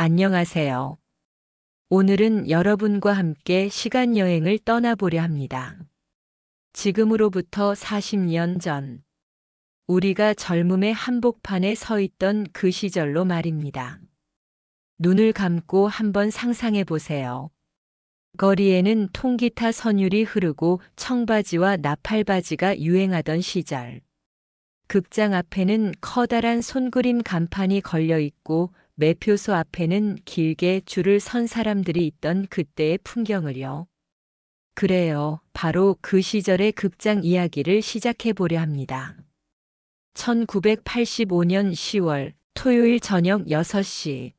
안녕하세요. 오늘은 여러분과 함께 시간 여행을 떠나보려 합니다. 지금으로부터 40년 전, 우리가 젊음의 한복판에 서 있던 그 시절로 말입니다. 눈을 감고 한번 상상해 보세요. 거리에는 통기타 선율이 흐르고 청바지와 나팔바지가 유행하던 시절. 극장 앞에는 커다란 손그림 간판이 걸려 있고 매표소 앞에는 길게 줄을 선 사람들이 있던 그때의 풍경을요. 그래요. 바로 그 시절의 극장 이야기를 시작해 보려 합니다. 1985년 10월 토요일 저녁 6시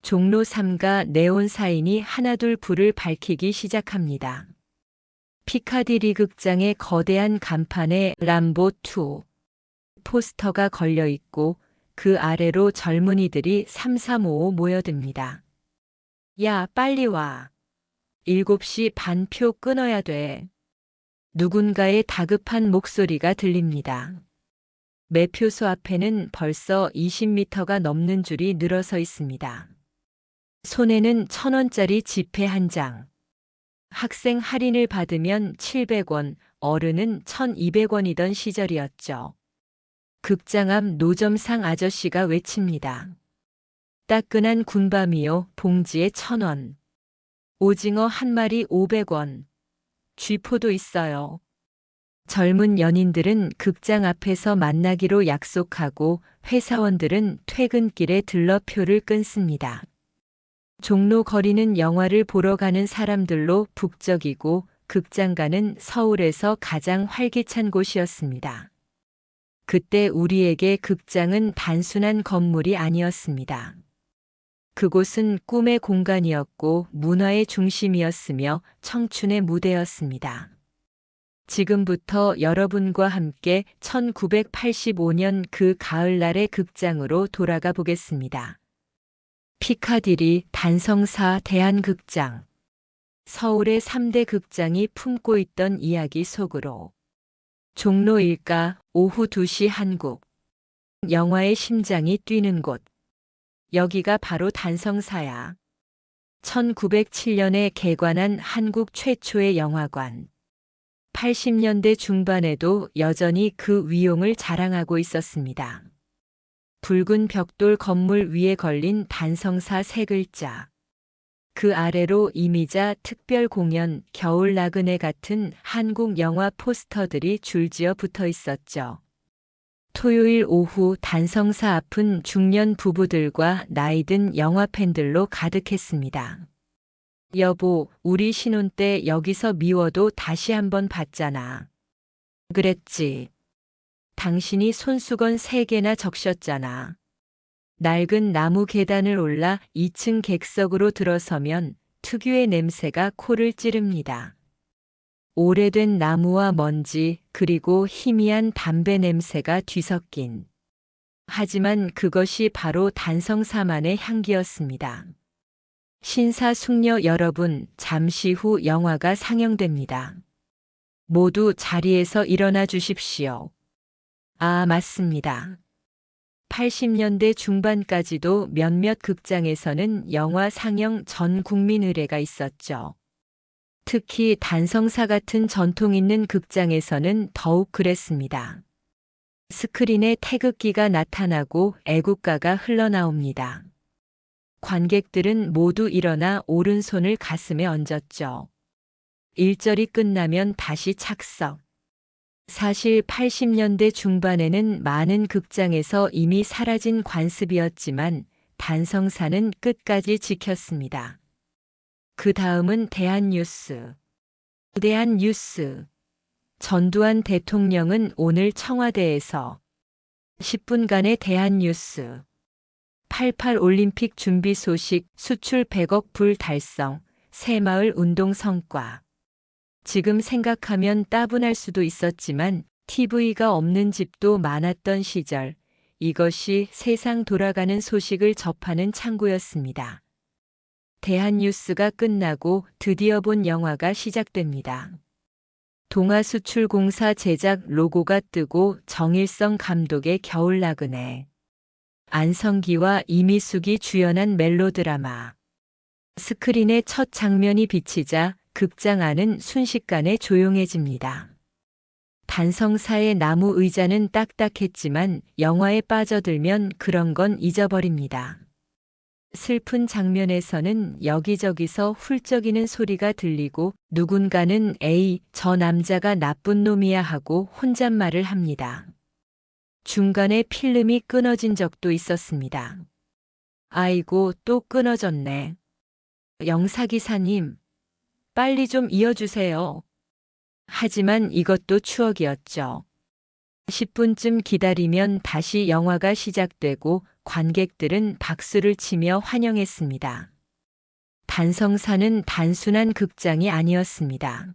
종로 3가 네온 사인이 하나둘 불을 밝히기 시작합니다. 피카디리 극장의 거대한 간판에 람보 2 포스터가 걸려 있고 그 아래로 젊은이들이 3355 모여듭니다. 야, 빨리 와. 7시 반 표 끊어야 돼. 누군가의 다급한 목소리가 들립니다. 매표소 앞에는 벌써 20m가 넘는 줄이 늘어서 있습니다. 손에는 천원짜리 지폐 한 장. 학생 할인을 받으면 700원, 어른은 1200원이던 시절이었죠. 극장 앞 노점상 아저씨가 외칩니다. 따끈한 군밤이요, 봉지에 천 원. 오징어 한 마리 500원. 쥐포도 있어요. 젊은 연인들은 극장 앞에서 만나기로 약속하고 회사원들은 퇴근길에 들러 표를 끊습니다. 종로 거리는 영화를 보러 가는 사람들로 북적이고 극장가는 서울에서 가장 활기찬 곳이었습니다. 그때 우리에게 극장은 단순한 건물이 아니었습니다. 그곳은 꿈의 공간이었고 문화의 중심이었으며 청춘의 무대였습니다. 지금부터 여러분과 함께 1985년 그 가을날의 극장으로 돌아가 보겠습니다. 피카디리 단성사 대한극장 서울의 3대 극장이 품고 있던 이야기 속으로 종로 일가 오후 2시 한국 영화의 심장이 뛰는 곳 여기가 바로 단성사야. 1907년에 개관한 한국 최초의 영화관. 80년대 중반에도 여전히 그 위용을 자랑하고 있었습니다. 붉은 벽돌 건물 위에 걸린 단성사 세 글자. 그 아래로 이미자 특별 공연 겨울 나그네 같은 한국 영화 포스터들이 줄지어 붙어 있었죠. 토요일 오후 단성사 앞은 중년 부부들과 나이든 영화 팬들로 가득했습니다. 여보, 우리 신혼 때 여기서 미워도 다시 한번 봤잖아. 그랬지. 당신이 손수건 세 개나 적셨잖아. 낡은 나무 계단을 올라 2층 객석으로 들어서면 특유의 냄새가 코를 찌릅니다. 오래된 나무와 먼지 그리고 희미한 담배 냄새가 뒤섞인. 하지만 그것이 바로 단성사만의 향기였습니다. 신사 숙녀 여러분, 잠시 후 영화가 상영됩니다. 모두 자리에서 일어나 주십시오. 아, 맞습니다. 80년대 중반까지도 몇몇 극장에서는 영화 상영 전 국민 의례가 있었죠. 특히 단성사 같은 전통 있는 극장에서는 더욱 그랬습니다. 스크린에 태극기가 나타나고 애국가가 흘러나옵니다. 관객들은 모두 일어나 오른손을 가슴에 얹었죠. 일절이 끝나면 다시 착석. 사실 80년대 중반에는 많은 극장에서 이미 사라진 관습이었지만 단성사는 끝까지 지켰습니다. 그 다음은 대한뉴스. 대한뉴스. 전두환 대통령은 오늘 청와대에서 10분간의 대한뉴스. 88 올림픽 준비 소식 수출 100억 불 달성, 새마을 운동 성과. 지금 생각하면 따분할 수도 있었지만 TV가 없는 집도 많았던 시절, 이것이 세상 돌아가는 소식을 접하는 창구였습니다. 대한뉴스가 끝나고 드디어 본 영화가 시작됩니다. 동아수출공사 제작 로고가 뜨고 정일성 감독의 겨울 나그네. 안성기와 이미숙이 주연한 멜로드라마. 스크린의 첫 장면이 비치자 극장 안은 순식간에 조용해집니다. 단성사의 나무 의자는 딱딱했지만 영화에 빠져들면 그런 건 잊어버립니다. 슬픈 장면에서는 여기저기서 훌쩍이는 소리가 들리고 누군가는 에이, 저 남자가 나쁜 놈이야 하고 혼잣말을 합니다. 중간에 필름이 끊어진 적도 있었습니다. 아이고, 또 끊어졌네. 영사기사님, 빨리 좀 이어주세요. 하지만 이것도 추억이었죠. 10분쯤 기다리면 다시 영화가 시작되고 관객들은 박수를 치며 환영했습니다. 단성사는 단순한 극장이 아니었습니다.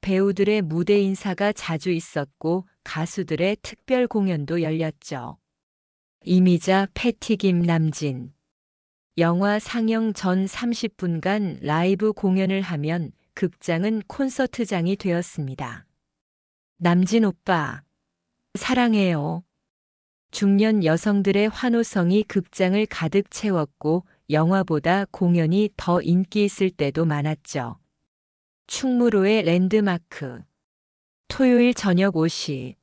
배우들의 무대 인사가 자주 있었고 가수들의 특별 공연도 열렸죠. 이미자, 패티김, 남진. 영화 상영 전 30분간 라이브 공연을 하면 극장은 콘서트장이 되었습니다. 남진 오빠, 사랑해요. 중년 여성들의 환호성이 극장을 가득 채웠고 영화보다 공연이 더 인기 있을 때도 많았죠. 충무로의 랜드마크. 토요일 저녁 5시.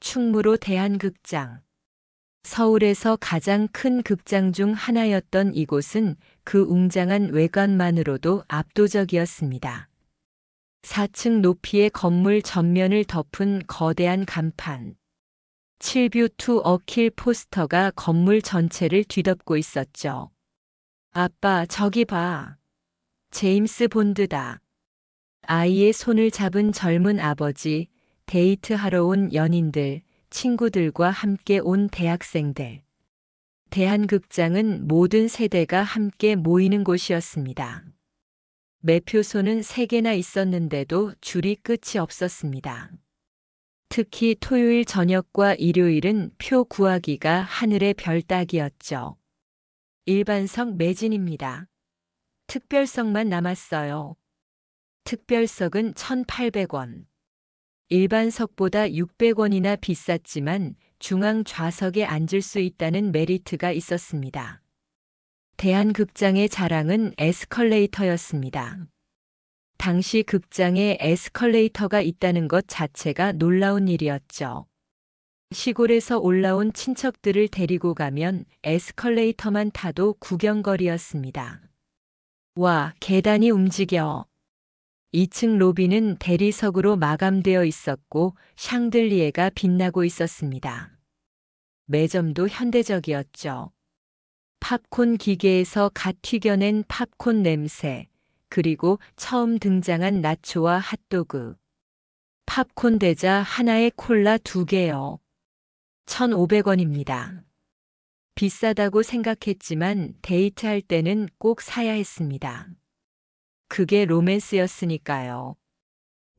충무로 대한극장. 서울에서 가장 큰 극장 중 하나였던 이곳은 그 웅장한 외관만으로도 압도적이었습니다. 4층 높이의 건물 전면을 덮은 거대한 간판. 7뷰 투 어킬 포스터가 건물 전체를 뒤덮고 있었죠. 아빠, 저기 봐. 제임스 본드다. 아이의 손을 잡은 젊은 아버지, 데이트하러 온 연인들, 친구들과 함께 온 대학생들. 대한극장은 모든 세대가 함께 모이는 곳이었습니다. 매표소는 3개나 있었는데도 줄이 끝이 없었습니다. 특히 토요일 저녁과 일요일은 표 구하기가 하늘의 별 따기였죠. 일반석 매진입니다. 특별석만 남았어요. 특별석은 1,800원. 일반석보다 600원이나 비쌌지만 중앙 좌석에 앉을 수 있다는 메리트가 있었습니다. 대한극장의 자랑은 에스컬레이터였습니다. 당시 극장에 에스컬레이터가 있다는 것 자체가 놀라운 일이었죠. 시골에서 올라온 친척들을 데리고 가면 에스컬레이터만 타도 구경거리였습니다. 와, 계단이 움직여. 2층 로비는 대리석으로 마감되어 있었고 샹들리에가 빛나고 있었습니다. 매점도 현대적이었죠. 팝콘 기계에서 갓 튀겨낸 팝콘 냄새, 그리고 처음 등장한 나초와 핫도그. 팝콘 대자 하나에 콜라 두 개요. 1,500원입니다. 비싸다고 생각했지만 데이트할 때는 꼭 사야 했습니다. 그게 로맨스였으니까요.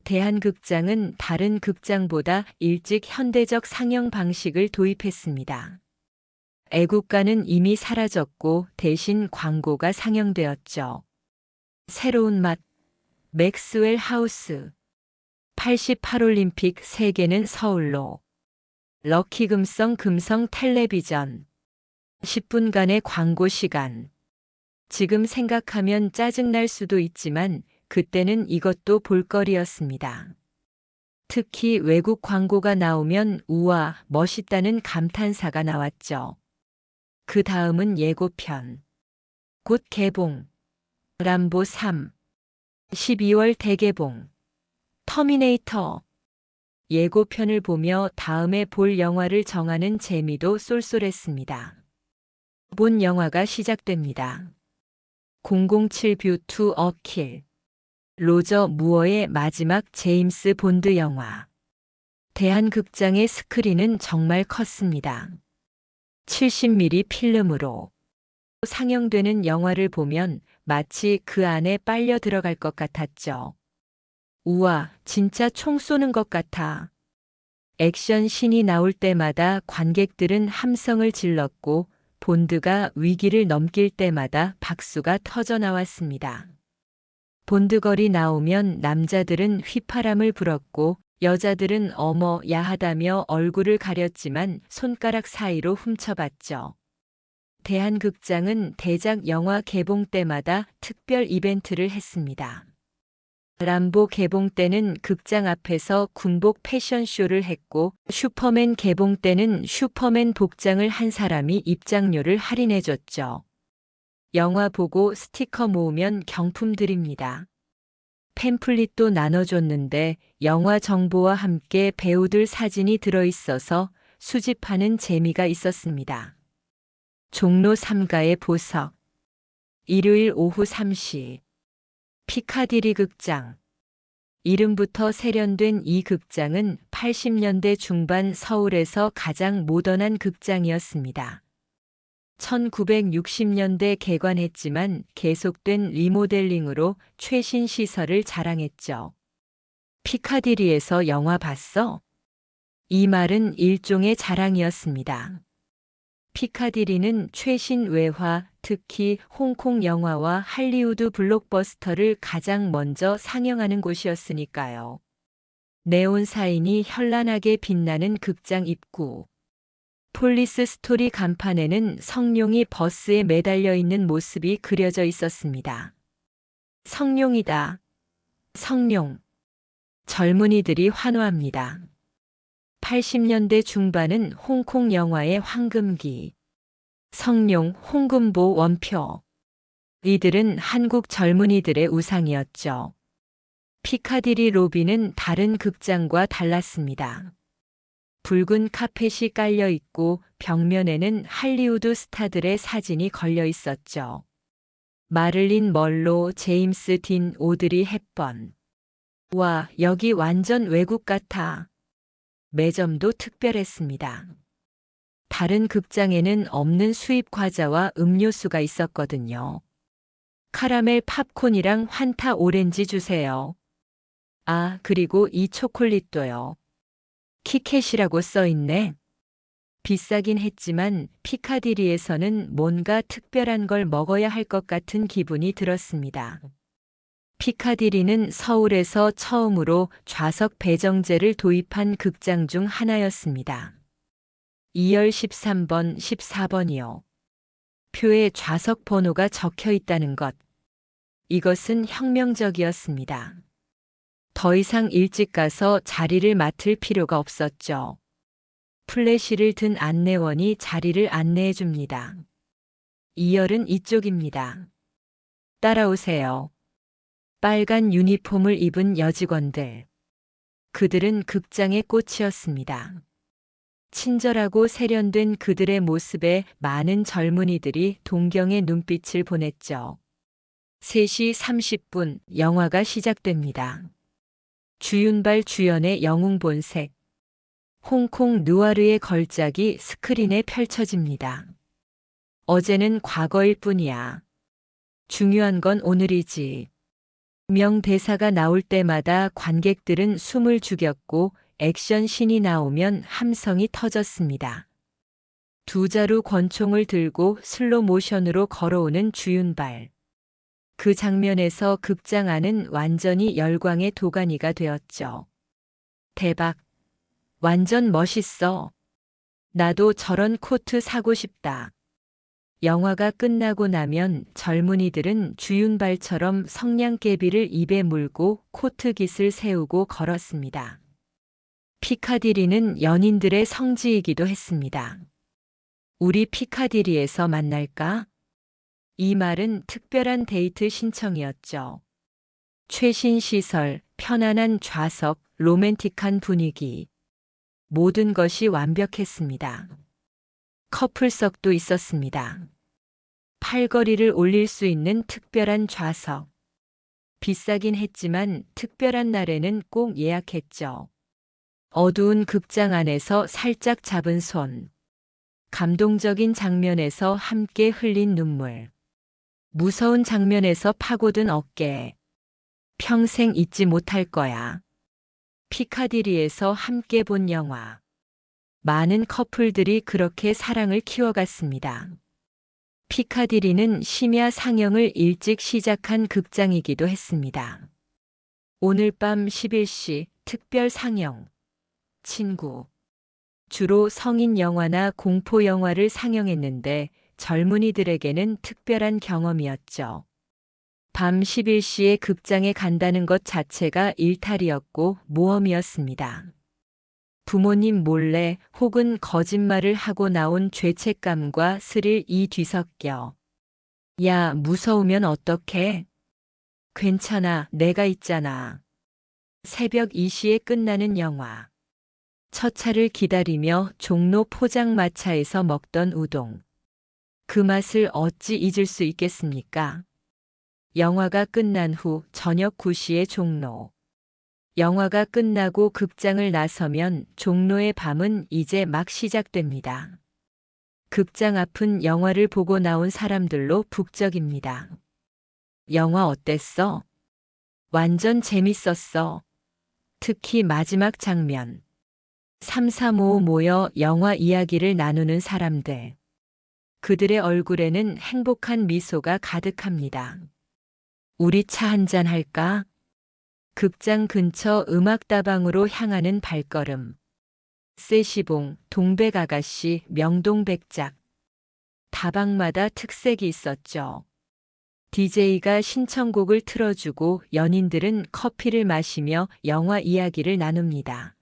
대한극장은 다른 극장보다 일찍 현대적 상영 방식을 도입했습니다. 애국가는 이미 사라졌고 대신 광고가 상영되었죠. 새로운 맛, 맥스웰 하우스, 88올림픽 세계는 서울로, 럭키 금성 금성 텔레비전, 10분간의 광고 시간. 지금 생각하면 짜증날 수도 있지만 그때는 이것도 볼거리였습니다. 특히 외국 광고가 나오면 우와, 멋있다는 감탄사가 나왔죠. 그 다음은 예고편. 곧 개봉. 람보 3. 12월 대개봉. 터미네이터. 예고편을 보며 다음에 볼 영화를 정하는 재미도 쏠쏠했습니다. 본 영화가 시작됩니다. 007 뷰 투 어킬. 로저 무어의 마지막 제임스 본드 영화. 대한극장의 스크린은 정말 컸습니다. 70mm 필름으로 상영되는 영화를 보면 마치 그 안에 빨려 들어갈 것 같았죠. 우와, 진짜 총 쏘는 것 같아. 액션 신이 나올 때마다 관객들은 함성을 질렀고 본드가 위기를 넘길 때마다 박수가 터져 나왔습니다. 본드걸이 나오면 남자들은 휘파람을 불었고 여자들은 어머 야하다며 얼굴을 가렸지만 손가락 사이로 훔쳐봤죠. 대한극장은 대작 영화 개봉 때마다 특별 이벤트를 했습니다. 람보 개봉 때는 극장 앞에서 군복 패션쇼를 했고 슈퍼맨 개봉 때는 슈퍼맨 복장을 한 사람이 입장료를 할인해줬죠. 영화 보고 스티커 모으면 경품 드립니다. 팸플릿도 나눠줬는데 영화 정보와 함께 배우들 사진이 들어있어서 수집하는 재미가 있었습니다. 종로 3가의 보석 일요일 오후 3시 피카디리 극장 이름부터 세련된 이 극장은 80년대 중반 서울에서 가장 모던한 극장이었습니다. 1960년대 개관했지만 계속된 리모델링으로 최신 시설을 자랑했죠. 피카디리에서 영화 봤어? 이 말은 일종의 자랑이었습니다. 피카디리는 최신 외화, 특히 홍콩 영화와 할리우드 블록버스터를 가장 먼저 상영하는 곳이었으니까요. 네온 사인이 현란하게 빛나는 극장 입구. 폴리스 스토리 간판에는 성룡이 버스에 매달려 있는 모습이 그려져 있었습니다. 성룡이다. 성룡. 젊은이들이 환호합니다. 80년대 중반은 홍콩 영화의 황금기. 성룡, 홍금보, 원표. 이들은 한국 젊은이들의 우상이었죠. 피카디리 로비는 다른 극장과 달랐습니다. 붉은 카펫이 깔려 있고 벽면에는 할리우드 스타들의 사진이 걸려 있었죠. 마를린 멀로, 제임스 딘, 오드리 헵번. 와, 여기 완전 외국 같아. 매점도 특별했습니다. 다른 극장에는 없는 수입 과자와 음료수가 있었거든요. 카라멜 팝콘이랑 환타 오렌지 주세요. 아, 그리고 이 초콜릿도요. 키캣이라고 써 있네. 비싸긴 했지만 피카디리에서는 뭔가 특별한 걸 먹어야 할 것 같은 기분이 들었습니다. 피카디리는 서울에서 처음으로 좌석 배정제를 도입한 극장 중 하나였습니다. 2열 13번, 14번이요. 표에 좌석 번호가 적혀 있다는 것. 이것은 혁명적이었습니다. 더 이상 일찍 가서 자리를 맡을 필요가 없었죠. 플래시를 든 안내원이 자리를 안내해 줍니다. 2열은 이쪽입니다. 따라오세요. 빨간 유니폼을 입은 여직원들. 그들은 극장의 꽃이었습니다. 친절하고 세련된 그들의 모습에 많은 젊은이들이 동경의 눈빛을 보냈죠. 3시 30분 영화가 시작됩니다. 주윤발 주연의 영웅 본색. 홍콩 누아르의 걸작이 스크린에 펼쳐집니다. 어제는 과거일 뿐이야. 중요한 건 오늘이지. 명대사가 나올 때마다 관객들은 숨을 죽였고 액션 신이 나오면 함성이 터졌습니다. 두 자루 권총을 들고 슬로 모션으로 걸어오는 주윤발. 그 장면에서 극장 안은 완전히 열광의 도가니가 되었죠. 대박. 완전 멋있어. 나도 저런 코트 사고 싶다. 영화가 끝나고 나면 젊은이들은 주윤발처럼 성냥개비를 입에 물고 코트깃을 세우고 걸었습니다. 피카디리는 연인들의 성지이기도 했습니다. 우리 피카디리에서 만날까? 이 말은 특별한 데이트 신청이었죠. 최신 시설, 편안한 좌석, 로맨틱한 분위기. 모든 것이 완벽했습니다. 커플석도 있었습니다. 팔걸이를 올릴 수 있는 특별한 좌석. 비싸긴 했지만 특별한 날에는 꼭 예약했죠. 어두운 극장 안에서 살짝 잡은 손. 감동적인 장면에서 함께 흘린 눈물. 무서운 장면에서 파고든 어깨. 평생 잊지 못할 거야. 피카디리에서 함께 본 영화. 많은 커플들이 그렇게 사랑을 키워갔습니다. 피카디리는 심야 상영을 일찍 시작한 극장이기도 했습니다. 오늘 밤 11시 특별 상영. 친구. 주로 성인 영화나 공포 영화를 상영했는데 젊은이들에게는 특별한 경험이었죠. 밤 11시에 극장에 간다는 것 자체가 일탈이었고 모험이었습니다. 부모님 몰래 혹은 거짓말을 하고 나온 죄책감과 스릴 이 뒤섞여. 야, 무서우면 어떡해? 괜찮아, 내가 있잖아. 새벽 2시에 끝나는 영화. 첫 차를 기다리며 종로 포장마차에서 먹던 우동. 그 맛을 어찌 잊을 수 있겠습니까? 영화가 끝난 후 저녁 9시에 종로. 영화가 끝나고 극장을 나서면 종로의 밤은 이제 막 시작됩니다. 극장 앞은 영화를 보고 나온 사람들로 북적입니다. 영화 어땠어? 완전 재밌었어. 특히 마지막 장면. 335 모여 영화 이야기를 나누는 사람들. 그들의 얼굴에는 행복한 미소가 가득합니다. 우리 차 한잔 할까? 극장 근처 음악다방으로 향하는 발걸음. 세시봉, 동백아가씨, 명동백작. 다방마다 특색이 있었죠. DJ가 신청곡을 틀어주고 연인들은 커피를 마시며 영화 이야기를 나눕니다.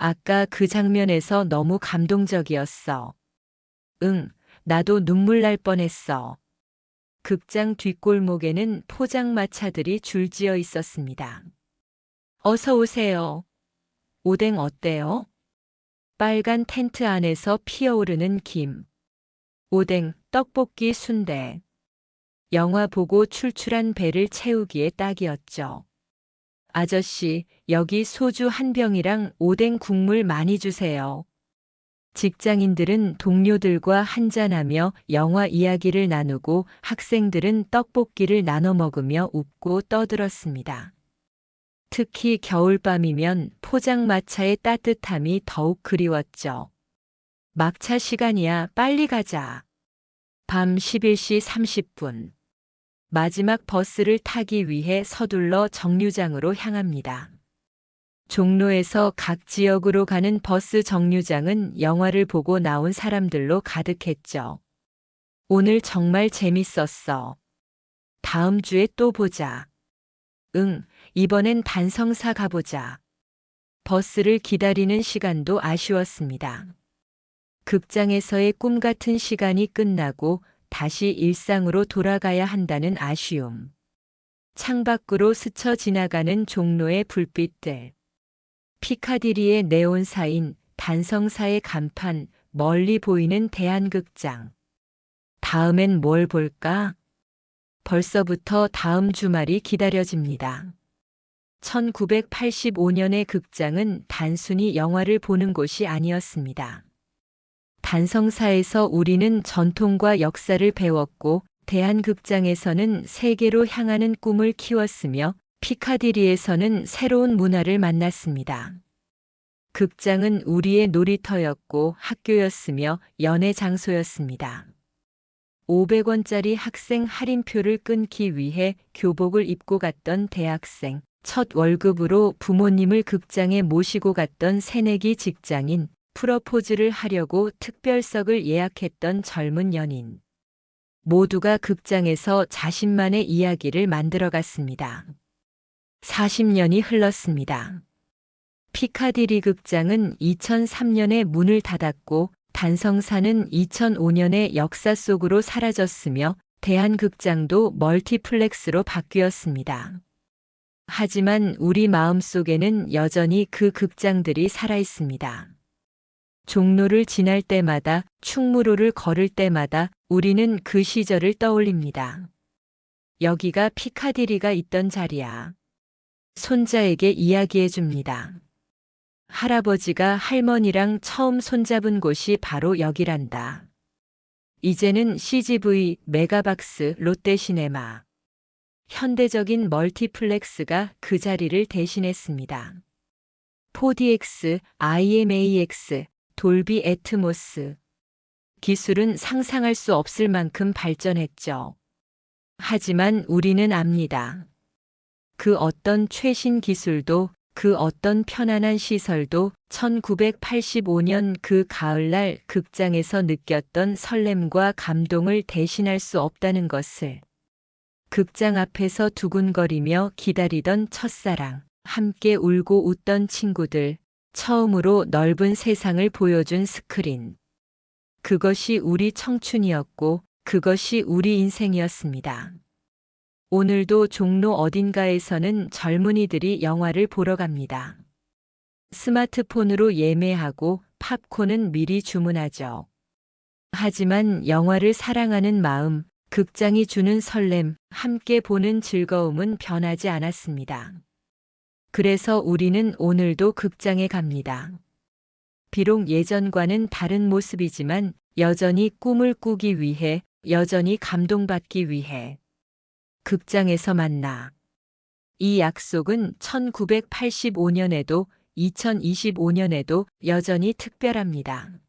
아까 그 장면에서 너무 감동적이었어. 응, 나도 눈물 날 뻔했어. 극장 뒷골목에는 포장마차들이 줄지어 있었습니다. 어서 오세요. 오뎅 어때요? 빨간 텐트 안에서 피어오르는 김. 오뎅, 떡볶이, 순대. 영화 보고 출출한 배를 채우기에 딱이었죠. 아저씨, 여기 소주 한 병이랑 오뎅 국물 많이 주세요. 직장인들은 동료들과 한잔하며 영화 이야기를 나누고 학생들은 떡볶이를 나눠 먹으며 웃고 떠들었습니다. 특히 겨울밤이면 포장마차의 따뜻함이 더욱 그리웠죠. 막차 시간이야 빨리 가자. 밤 11시 30분. 마지막 버스를 타기 위해 서둘러 정류장으로 향합니다. 종로에서 각 지역으로 가는 버스 정류장은 영화를 보고 나온 사람들로 가득했죠. 오늘 정말 재밌었어. 다음 주에 또 보자. 응, 이번엔 단성사 가보자. 버스를 기다리는 시간도 아쉬웠습니다. 극장에서의 꿈 같은 시간이 끝나고 다시 일상으로 돌아가야 한다는 아쉬움. 창밖으로 스쳐 지나가는 종로의 불빛들. 피카디리의 네온사인 단성사의 간판, 멀리 보이는 대한극장. 다음엔 뭘 볼까? 벌써부터 다음 주말이 기다려집니다. 1985년의 극장은 단순히 영화를 보는 곳이 아니었습니다. 단성사에서 우리는 전통과 역사를 배웠고 대한극장에서는 세계로 향하는 꿈을 키웠으며 피카디리에서는 새로운 문화를 만났습니다. 극장은 우리의 놀이터였고 학교였으며 연애 장소였습니다. 500원짜리 학생 할인표를 끊기 위해 교복을 입고 갔던 대학생, 첫 월급으로 부모님을 극장에 모시고 갔던 새내기 직장인, 프러포즈를 하려고 특별석을 예약했던 젊은 연인. 모두가 극장에서 자신만의 이야기를 만들어 갔습니다. 40년이 흘렀습니다. 피카디리 극장은 2003년에 문을 닫았고 단성사는 2005년에 역사 속으로 사라졌으며 대한극장도 멀티플렉스로 바뀌었습니다. 하지만 우리 마음 속에는 여전히 그 극장들이 살아 있습니다. 종로를 지날 때마다 충무로를 걸을 때마다 우리는 그 시절을 떠올립니다. 여기가 피카디리가 있던 자리야. 손자에게 이야기해 줍니다. 할아버지가 할머니랑 처음 손잡은 곳이 바로 여기란다. 이제는 CGV, 메가박스, 롯데시네마. 현대적인 멀티플렉스가 그 자리를 대신했습니다. 4DX, IMAX, 돌비 애트모스. 기술은 상상할 수 없을 만큼 발전했죠. 하지만 우리는 압니다. 그 어떤 최신 기술도 그 어떤 편안한 시설도 1985년 그 가을날 극장에서 느꼈던 설렘과 감동을 대신할 수 없다는 것을 극장 앞에서 두근거리며 기다리던 첫사랑, 함께 울고 웃던 친구들, 처음으로 넓은 세상을 보여준 스크린. 그것이 우리 청춘이었고, 그것이 우리 인생이었습니다. 오늘도 종로 어딘가에서는 젊은이들이 영화를 보러 갑니다. 스마트폰으로 예매하고 팝콘은 미리 주문하죠. 하지만 영화를 사랑하는 마음, 극장이 주는 설렘, 함께 보는 즐거움은 변하지 않았습니다. 그래서 우리는 오늘도 극장에 갑니다. 비록 예전과는 다른 모습이지만 여전히 꿈을 꾸기 위해, 여전히 감동받기 위해. 극장에서 만나. 이 약속은 1985년에도 2025년에도 여전히 특별합니다.